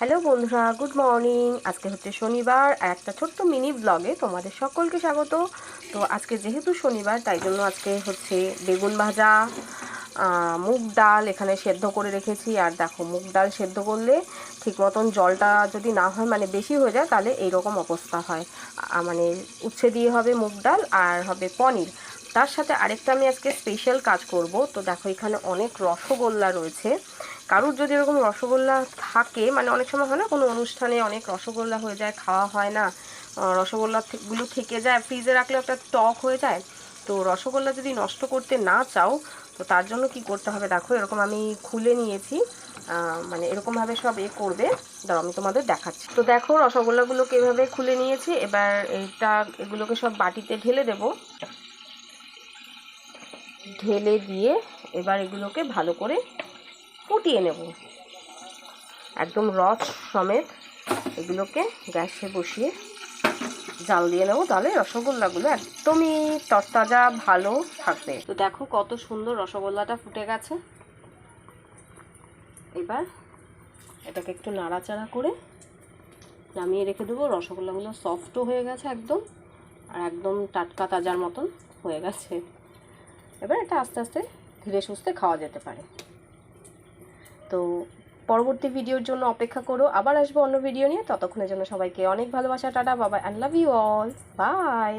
Hello বন্ধুরা, good morning. আজকে হচ্ছে শনিবার আর একটা ছোট্ট মিনি ব্লগে তোমাদের সকলকে স্বাগত। তো আজকে যেহেতু শনিবার, তাই জন্য আজকে হচ্ছে বেগুন ভাজা মুগ ডাল এখানে সেদ্ধ করে রেখেছি। আর দেখো, মুগ ডাল সেদ্ধ করলে ঠিক মতন জলটা যদি না হয় মানে বেশি হয়ে যায়, তাহলে এইরকম অবস্থা হয়। মানে উচ্ছে দিয়ে হবে মুগ ডাল আর হবে পনির। তার সাথে আরেকটা আমি আজকে স্পেশাল কাজ করব। তো দেখো, এখানে অনেক রসগোল্লা রয়েছে। কারুর যদি এরকম রসগোল্লা থাকে মানে অনেক সময় হয় না কোনো অনুষ্ঠানে অনেক রসগোল্লা হয়ে যায় খাওয়া হয় না আহ, রসগোল্লা থে- গুলো থেকে যায় ফ্রিজে রাখলে একটা টক হয়ে যায় তো রসগোল্লা যদি নষ্ট করতে না চাও তো তার জন্য কি করতে হবে? দেখো এরকম আমি খুলে নিয়েছি মানে এরকমভাবে সব এ করবে। দাঁড়াও আমি তোমাদের দেখাচ্ছি। তো দেখো রসগোল্লাগুলোকে এভাবে খুলে নিয়েছি এবার এইটা এগুলোকে সব বাটিতে ঢেলে দেবো। ঢেলে দিয়ে এবার এগুলোকে ভালো করে ফুটিয়ে নেব। একদম রস সমেত এগুলোকে গ্যাসে বসিয়ে জাল দিয়ে নেব। তাহলে রসগোল্লাগুলো একদমই তরতাজা ভালো থাকবে। তো দেখো কত সুন্দর রসগোল্লাটা ফুটে গেছে। এবার এটাকে একটু নাড়াচাড়া করে নামিয়ে রেখে দেবো। রসগোল্লাগুলো সফটও হয়ে গেছে একদম, আর একদম টাটকা তাজার মতন হয়ে গেছে। এবার এটা আস্তে আস্তে ধীরে সুস্থে খাওয়া যেতে পারে। তো পরবর্তী ভিডিওর জন্য অপেক্ষা করো। আবার আসব অন্য ভিডিও নিয়ে। ততক্ষণের জন্য সবাইকে অনেক ভালোবাসা। টাটা, বাবা and love you all bye